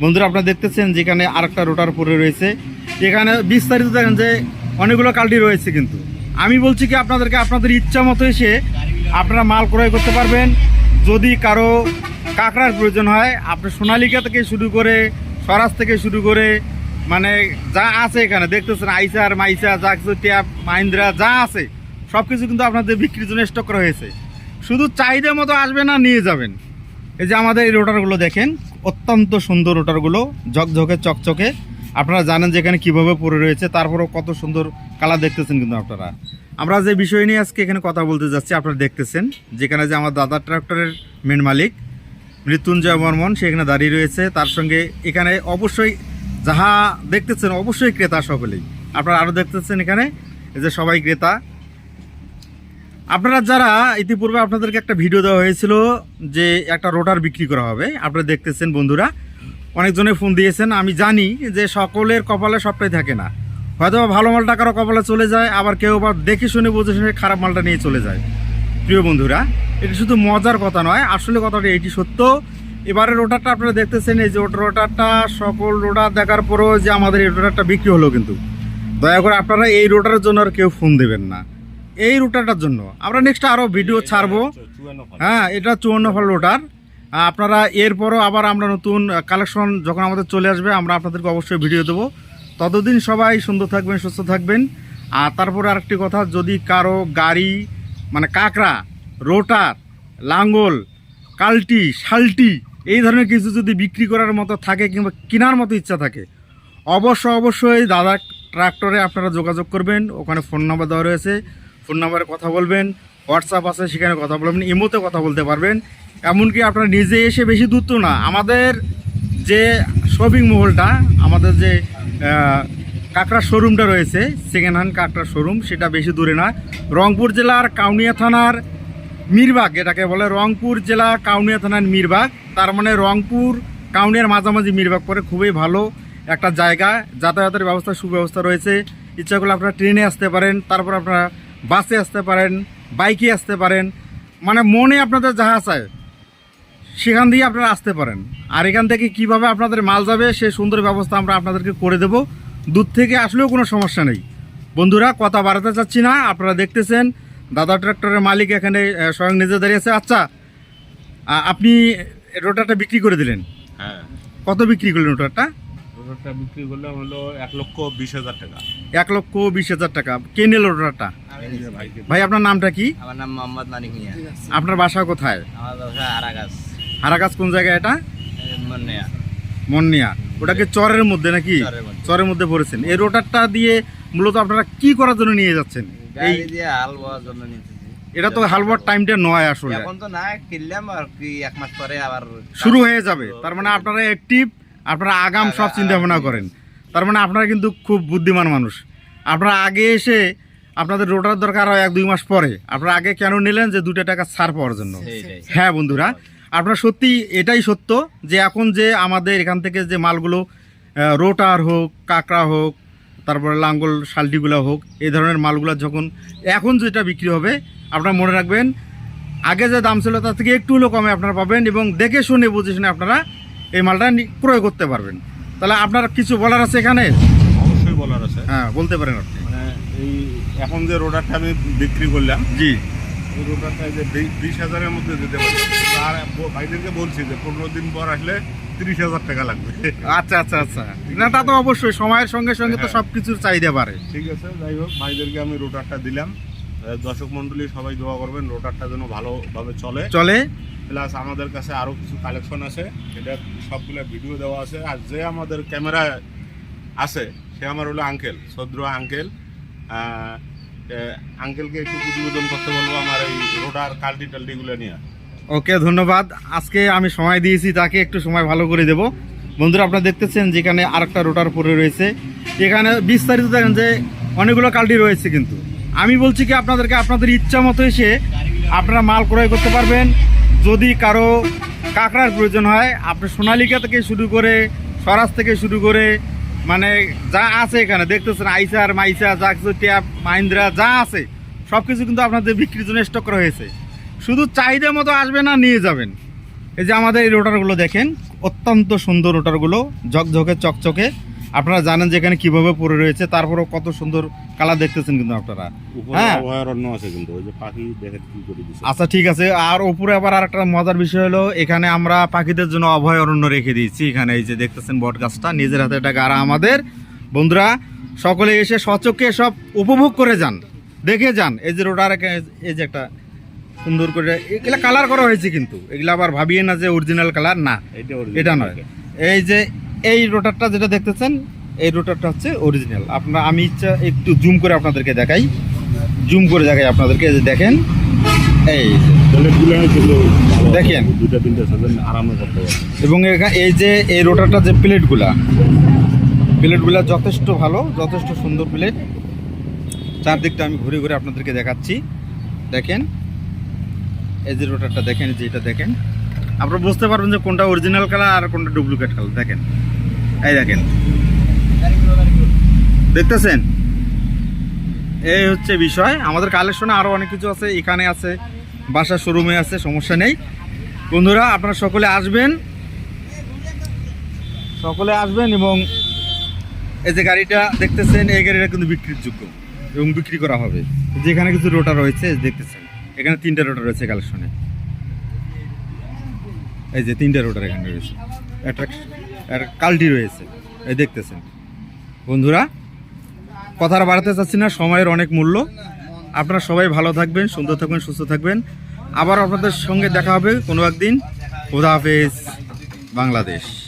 বন্ধুরা আপনারা দেখতেছেন যেখানে আরেকটা রোটার পরে রয়েছে। এখানে বিস্তারিত দেখেন যে অনেকগুলো কাল্টি রয়েছে কিন্তু। আমি বলছি কি, আপনাদেরকে আপনাদের ইচ্ছা মতো এসে আপনারা মাল ক্রয় করতে পারবেন। যদি কারও কাঁকড়ার প্রয়োজন হয়, আপনি সোনালিকা থেকে শুরু করে স্বরাজ থেকে শুরু করে মানে যা আছে এখানে, দেখতেছেন আইসার, মাইসা কিছু ট্যাপ মাহিন্দ্রা, যা আছে সব কিছু কিন্তু আপনাদের বিক্রির জন্য স্টক করা হয়েছে। শুধু চাহিদা মতো আসবে না, নিয়ে যাবেন। এই যে আমাদের এই রোটারগুলো দেখেন। অত্যন্ত সুন্দর ওটারগুলো ঝকঝকে, চকচকে। আপনারা জানেন যে এখানে কীভাবে পড়ে রয়েছে, তারপরেও কত সুন্দর কালার দেখতেছেন কিন্তু আপনারা। আমরা যে বিষয় নিয়ে আজকে এখানে কথা বলতে যাচ্ছি, আপনারা দেখতেছেন, যেখানে যে আমার দাদা ট্রাক্টরের মেন মালিক, মৃত্যুঞ্জয় বর্মন, সে এখানে দাঁড়িয়ে রয়েছে। তার সঙ্গে এখানে অবশ্যই যাহা দেখতেছেন, অবশ্যই ক্রেতা সকলেই। আপনারা আরও দেখতেছেন এখানে যে সবাই ক্রেতা। আপনারা যারা ইতিপূর্বে আপনাদেরকে একটা ভিডিও দেওয়া হয়েছিল যে একটা রোটার বিক্রি করা হবে, আপনারা দেখতেছেন বন্ধুরা, অনেকজনে ফোন দিয়েছেন, আমি জানি যে সকলের কপালে সবটাই থাকে না। হয়তো ভালো মালটা কারও কপালে চলে যায়, আবার কেউ বা দেখে শুনে বুঝে শুনে খারাপ মালটা নিয়ে চলে যায়। প্রিয় বন্ধুরা, এটা শুধু মজার কথা নয়, আসলে কথাটা এটি সত্য। এবারে রোটারটা আপনারা দেখতেছেন, এই যে রোটারটা, সকল রোটার দেখার পরেও যে আমাদের এই রোটারটা বিক্রি হলো কিন্তু। দয়া করে আপনারা এই রোটারের জন্য আর কেউ ফোন দেবেন না। এই রোটারটার জন্য। আমরা নেক্সট আরও ভিডিও ছাড়বো। হ্যাঁ এটা চুয়ান্ন ফল রোটার আপনারা এরপরও আবার আমরা নতুন কালেকশন যখন আমাদের চলে আসবে, আমরা আপনাদেরকে অবশ্যই ভিডিও দেবো। ততদিন সবাই সুন্দর থাকবেন, সুস্থ থাকবেন। আর তারপরে আরেকটি কথা, যদি কারও গাড়ি মানে কাকড়া রোটার লাঙ্গল, কালটি, শালটি, এই ধরনের কিছু যদি বিক্রি করার মতো থাকে কিংবা কেনার মতো ইচ্ছা থাকে, অবশ্য অবশ্যই দাদা ট্রাক্টরে আপনারা যোগাযোগ করবেন। ওখানে ফোন নাম্বার দেওয়া রয়েছে। ফোন নাম্বারে কথা বলবেন হোয়াটসঅ্যাপ আছে সেখানে কথা বলবেন ইমোতে কথা বলতে পারবেন। এমনকি আপনারা নিজে এসে বেশি দূর তো না, আমাদের যে শপিং মহলটা আমাদের যে কাঁকড়া শোরুমটা রয়েছে সেকেন্ড হ্যান্ড কাঁকড়া শোরুম সেটা বেশি দূরে না। রংপুর জেলার কাউনিয়া থানার মিরবাগ, এটাকে বলে রংপুর জেলা কাউনিয়া থানার মিরবাগ। তার মানে রংপুর কাউনিয়ার মাঝামাঝি মিরবাগ পরে খুবই ভালো একটা জায়গা। যাতায়াতের ব্যবস্থা, সুব্যবস্থা রয়েছে। ইচ্ছা করলে আপনারা ট্রেনে আসতে পারেন, তারপর আপনারা বাসে আসতে পারেন বাইকে আসতে পারেন মানে মনে আপনাদের যাহা চায় সেখান দিয়ে আপনারা আসতে পারেন। আর এখান থেকে কীভাবে আপনাদের মাল যাবে সে সুন্দর ব্যবস্থা আমরা আপনাদেরকে করে দেব। দূর থেকে আসলেও কোনো সমস্যা নেই। বন্ধুরা কথা বাড়াতে চাচ্ছি না আপনারা দেখতেছেন দাদা ট্র্যাক্টরের মালিক এখানে স্বয়ং নিজে দাঁড়িয়ে আছে। আচ্ছা আপনি রোটারটা বিক্রি করে দিলেন। হ্যাঁ। কত বিক্রি করলেন রোটারটা? রোটারটা বিক্রি করলাম হলো এক লক্ষ বিশ হাজার টাকা। এক লক্ষ বিশ হাজার টাকা। কে নিল রোটারটা এই যে ভাইকে ভাই আপনার নামটা কি? আমার নাম মোহাম্মদ মানিক মিয়া। আপনার বাসা কোথায়? আমার ব্যবসা আরাগাছ। হারাকাজ কোন জায়গায় এটা? মানে মন্নিয়া। ওটাকে চরের মধ্যে নাকি? চরের মধ্যে। পড়েছেন। এই রোটারটা দিয়ে মূলত আপনারা কি করার জন্য নিয়ে যাচ্ছেন? এই দিয়ে হাল বোয়ার জন্য নিতেছি এটা তো হালবার টাইমটা নয় আসলে। এখন তো না কিনলাম আর কি এক মাস পরে আবার শুরু হয়ে যাবে। তার মানে আপনারা অ্যাক্টিভ আপনারা আগাম সব চিন্তা ভাবনা করেন। তার মানে আপনারা কিন্তু খুব বুদ্ধিমান মানুষ। আপনারা আগে এসে আপনাদের রোটার দরকার হয় এক দুই মাস পরে। আপনারা আগে কেন নিলেন যে দুটো টাকা ছাড় পাওয়ার জন্য? হ্যাঁ বন্ধুরা আপনারা সত্যি এটাই সত্য যে এখন যে আমাদের এখান থেকে যে মালগুলো রোটার হোক কাঁকড়া হোক তারপরে লাঙ্গল শালটিগুলো হোক এই ধরনের মালগুলো যখন এখন যেটা বিক্রি হবে আপনারা মনে রাখবেন আগে যে দাম ছিল তার থেকে একটু হলেও কমে আপনারা পাবেন এবং দেখে শুনে বুঝে শুনে আপনারা এই মালটা ক্রয় করতে পারবেন। তাহলে আপনার কিছু বলার আছে এখানে? অবশ্যই বলার আছে। হ্যাঁ বলতে পারেন আপনি। মানে এই এখন যে রোটারটা আমি বিক্রি করলাম জি। এই যে বিশ হাজারের মধ্যে দিতে পারি আর ভাইদেরকে বলছি যে পনেরো দিন পর আসলে তিরিশ হাজার টাকা লাগবে। আচ্ছা আচ্ছা আচ্ছা। না তা তো অবশ্যই সময়ের সঙ্গে সঙ্গে তো হ্যাঁ। সব কিছুর চাহিদা বাড়ে। ঠিক আছে যাই হোক ভাইদেরকে আমি রোটারটা দিলাম। দর্শক মন্ডলী সবাই দোয়া করবেন রোটারটা যেন ভালোভাবে চলে। চলে। প্লাস আমাদের কাছে আরও কিছু কালেকশন আছে। এটা সবগুলো ভিডিও দেওয়া আছে। আর যে আমাদের ক্যামেরা আছে, সে আমার হলো আঙ্কেল সদ্র আঙ্কেল আঙ্কেলকে একটু প্রতিবেদন করতে বলব আমার এই রোডার কাল্টি টাল্টিগুলো নিয়ে। ওকে ধন্যবাদ। আজকে আমি সময় দিয়েছি, তাকে একটু সময় ভালো করে দেব। বন্ধুরা, আপনারা দেখতেছেন যেখানে আরেকটা রোটার পরে রয়েছে। এখানে বিস্তারিত দেখেন যে অনেকগুলো কাল্টি রয়েছে কিন্তু। আমি বলছি কি, আপনাদেরকে আপনাদের ইচ্ছা মতো এসে আপনারা মাল ক্রয় করতে পারবেন। যদি কারও কাঁকড়ার প্রয়োজন হয়, আপনি সোনালিকা থেকে শুরু করে স্বরাজ থেকে শুরু করে মানে যা আছে এখানে, দেখতেছেন আইসার মাইসা যা কিছু ট্যাপ মাহিন্দ্রা, যা আছে সব কিছু কিন্তু আপনাদের বিক্রির জন্য স্টক করা হয়েছে। শুধু চাহিদা মতো আসবে না, নিয়ে যাবেন। এই যে আমাদের এই রোটারগুলো দেখেন, অত্যন্ত সুন্দর রোটারগুলো, ঝকঝকে, চকচকে। আপনারা জানেন যে এখানে কীভাবে পড়ে রয়েছে তারপরেও কত সুন্দর কালার দেখতেছেন কিন্তু আপনারা। হ্যাঁ। অভয়ারণ্য আছে কিন্তু ওই যে পাখি দেখে কি করে আচ্ছা ঠিক আছে। আর উপরে আবার আর একটা মজার বিষয় হলো এখানে আমরা পাখিদের জন্য অভয়ারণ্য রেখে দিয়েছি। এখানে এই যে দেখতেছেন বট গাছটা নিজের হাতে এটা গাড়া আমাদের। বন্ধুরা সকলে এসে সচক্ষে সব উপভোগ করে যান দেখে যান। এই যে রোডার এই যে একটা সুন্দর করে এগুলা কালার করা হয়েছে কিন্তু। এগুলা আবার ভাবিয়ে না যে অরিজিনাল কালার না। এটা নয়। এই যে এই রোটারটা যেটা দেখতেছেন, এই রোটারটা হচ্ছে অরিজিনাল আপনার, আমি ইচ্ছা একটু জুম করে আপনাদেরকে দেখাই। জুম করে দেখাই আপনাদেরকে যে দেখেন। এই। দেখেন। এবং এই যে, এই রোটারটা যে প্লেটগুলা প্লেটগুলা যথেষ্ট ভালো, যথেষ্ট সুন্দর প্লেট। চারদিকটা আমি ঘুরে ঘুরে আপনাদেরকে দেখাচ্ছি। দেখেন। এই যে রোটারটা দেখেন যে এটা দেখেন। আপনারা বুঝতে পারবেন যে কোনটা অরিজিনাল কালার আর কোনটা ডুপ্লিকেট কালার দেখেন। এই দেখেন। দেখতেছেন? এই হচ্ছে বিষয়। আমাদের কালেকশনে আরও অনেক কিছু আছে, এখানে আছে, বাসার শোরুমে আছে, সমস্যা নেই। বন্ধুরা, আপনারা সকলে আসবেন। সকলে আসবেন এবং এই যে গাড়িটা দেখতেছেন, এই গাড়িটা কিন্তু বিক্রির যোগ্য এবং বিক্রি করা হবে। যেখানে কিছু রোটার রয়েছে, দেখতেছেন। এখানে তিনটা রোটার রয়েছে কালেকশনে এই যে তিনটা রোডের এখানে রয়েছে। একটা কালটি রয়েছে। এই দেখতেছেন। বন্ধুরা, কথার বাড়াতে চাচ্ছি না, সময়ের অনেক মূল্য। আপনারা সবাই ভালো থাকবেন, সুন্দর থাকবেন, সুস্থ থাকবেন। আবার আপনাদের সঙ্গে দেখা হবে কোনো একদিন। খোদা হাফেজ। বাংলাদেশ।